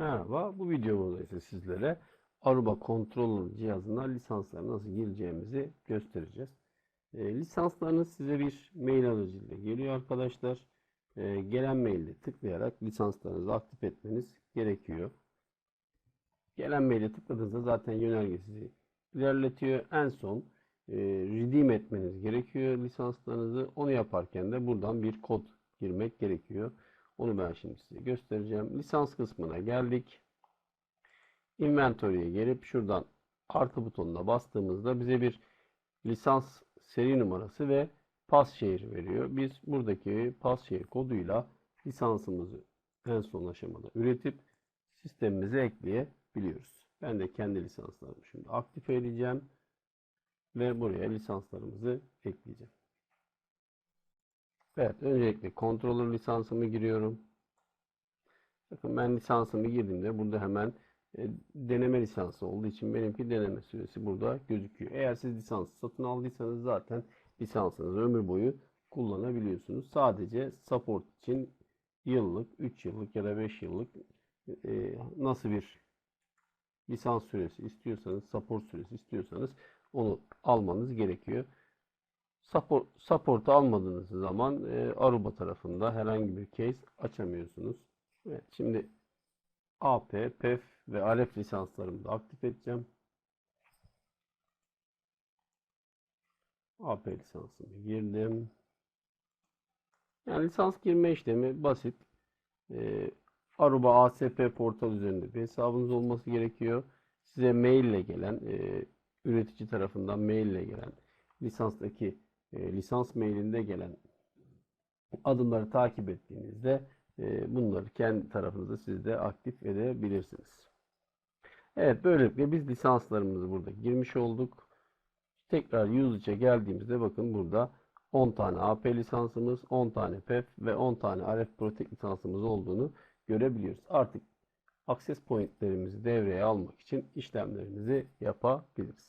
Merhaba, bu videomuzda ise sizlere Aruba Controller cihazına lisanslara nasıl gireceğimizi göstereceğiz. E, lisanslarınız size bir mail aracılığıyla geliyor arkadaşlar. E, gelen mailde tıklayarak lisanslarınızı aktif etmeniz gerekiyor. Gelen maile tıkladığınızda zaten yönerge sizi ilerletiyor. En son e, redeem etmeniz gerekiyor lisanslarınızı. Onu yaparken de buradan bir kod girmek gerekiyor. Onu ben şimdi size göstereceğim. Lisans kısmına geldik. Inventory'e gelip şuradan artı butonuna bastığımızda bize bir lisans seri numarası ve passshare veriyor. Biz buradaki passshare koduyla lisansımızı en son aşamada üretip sistemimize ekleyebiliyoruz. Ben de kendi lisanslarımı şimdi aktif edeceğim ve buraya lisanslarımızı ekleyeceğim. Evet, öncelikle controller lisansımı giriyorum. Bakın ben lisansımı girdiğimde burada hemen e, deneme lisansı olduğu için benimki deneme süresi burada gözüküyor. Eğer siz lisansı satın aldıysanız zaten lisansınızı ömür boyu kullanabiliyorsunuz. Sadece support için yıllık, 3 yıllık ya da 5 yıllık e, nasıl bir lisans süresi istiyorsanız, support süresi istiyorsanız onu almanız gerekiyor. Support, almadığınız zaman e, Aruba tarafında herhangi bir case açamıyorsunuz. Evet, şimdi AP, PEF ve ALEF lisanslarımı da aktif edeceğim. AP lisansımı girdim. Yani lisans girme işlemi basit. E, Aruba ASP portal üzerinde bir hesabınız olması gerekiyor. Size mail ile gelen, e, üretici tarafından mail ile gelen lisanstaki e, lisans mailinde gelen adımları takip ettiğinizde e, bunları kendi tarafınızda siz de aktif edebilirsiniz. Evet böylelikle biz lisanslarımızı burada girmiş olduk. Tekrar usage'e geldiğimizde bakın burada 10 tane AP lisansımız, 10 tane PEF ve 10 tane RF Protect lisansımız olduğunu görebiliyoruz. Artık access pointlerimizi devreye almak için işlemlerimizi yapabiliriz.